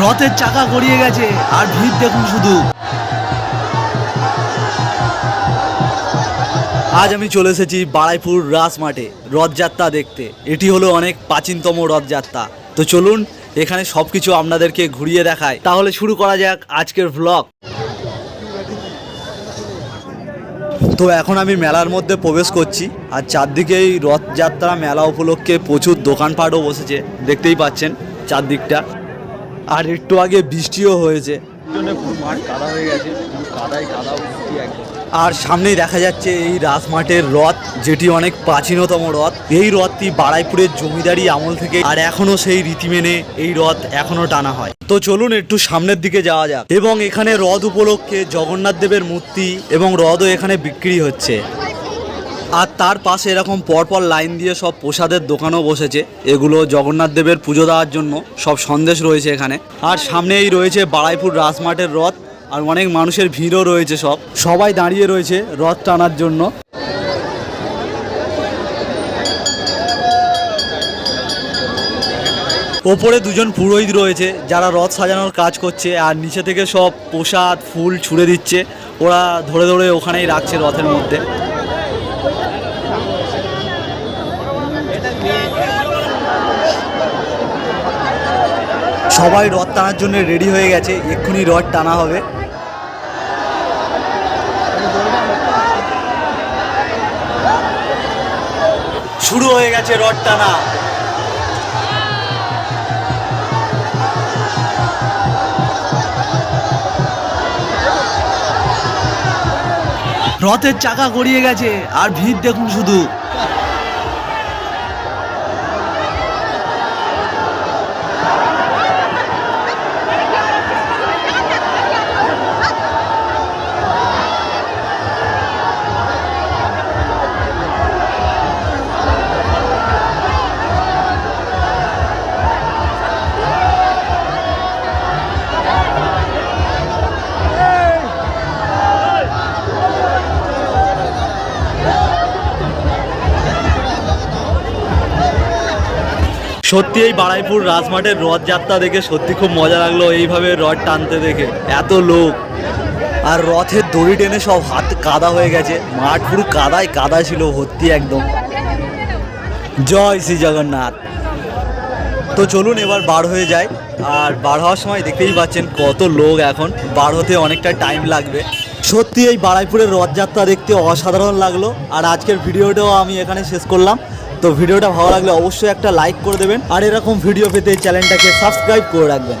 রথের চাকা গড়িয়ে গেছে, আর ভিড় দেখুন শুধু। আজ আমি চলে এসেছি বারাইপুর রাস মাঠে রথযাত্রা দেখতে। এটি হলো অনেক প্রাচীনতম রথযাত্রা। তো চলুন, এখানে সব কিছু আপনাদেরকে ঘুরিয়ে দেখায় তাহলে শুরু করা যাক আজকের ভ্লগ তো এখন আমি মেলার মধ্যে প্রবেশ করছি, আর চারদিকেই রথযাত্রা মেলা উপলক্ষে প্রচুর দোকানপাটও বসেছে। দেখতেই পাচ্ছেন চারদিকটা। আর একটু আগে বৃষ্টিও হয়েছে। হয়ে আর সামনেই দেখা যাচ্ছে এই রাজমাঠের রথ যেটি অনেক প্রাচীনতম রথ এই রথটি বারাইপুরের জমিদারি আমল থেকে আর এখনও সেই রীতি মেনে এই রথ এখনও টানা হয়। তো চলুন একটু সামনের দিকে যাওয়া যাক। এবং এখানে রথ উপলক্ষে জগন্নাথ দেবের মূর্তি এবং রথও এখানে বিক্রি হচ্ছে। আর তার পাশে এরকম পরপর লাইন দিয়ে সব প্রসাদের দোকানও বসেছে। এগুলো জগন্নাথ দেবের পুজো দেওয়ার জন্য সব সন্দেশ রয়েছে এখানে। আর সামনেই রয়েছে বারাইপুর রাজমাঠের রথ আর অনেক মানুষের ভিড়ও রয়েছে সব। সবাই দাঁড়িয়ে রয়েছে রথ টানার জন্য। ওপরে দুজন পুরোহিত রয়েছে, যারা রথ সাজানোর কাজ করছে আর নিচে থেকে সব প্রসাদ, ফুল ছুঁড়ে দিচ্ছে। ওরা ধরে ধরে ওখানেই রাখছে রথের মধ্যে। সবাই রথ টানার জন্য রেডি হয়ে গেছে। এক্ষুনি রথ টানা হবে। শুরু হয়ে গেছে রথ টানা। রথের চাকা গড়িয়ে গেছে। আর ভিড় দেখুন শুধু। সত্যি এই বারাইপুর রাজমাঠের রথযাত্রা দেখে সত্যি খুব মজা লাগল এইভাবে রথ টানতে দেখে। এত লোক। আর রথের দড়ি টেনে সব হাত কাদা হয়ে গেছে। মাঠ পুরো কাদায় কাদা ছিল ভর্তি একদম। জয় শ্রী জগন্নাথ। তো চলুন এবার বার হয়ে যায় আর বার হওয়ার সময় দেখতেই পাচ্ছেন কত লোক এখন। বার হতে অনেকটা টাইম লাগবে। সত্যি এই বারাইপুরের রথযাত্রা দেখতে অসাধারণ লাগল। আর আজকের ভিডিওটাও আমি এখানে শেষ করলাম। তো ভিডিওটা ভালো লাগলে অবশ্যই একটা লাইক করে দেবেন। আর এরকম ভিডিও পেতে চ্যানেলটাকে সাবস্ক্রাইব করে রাখবেন।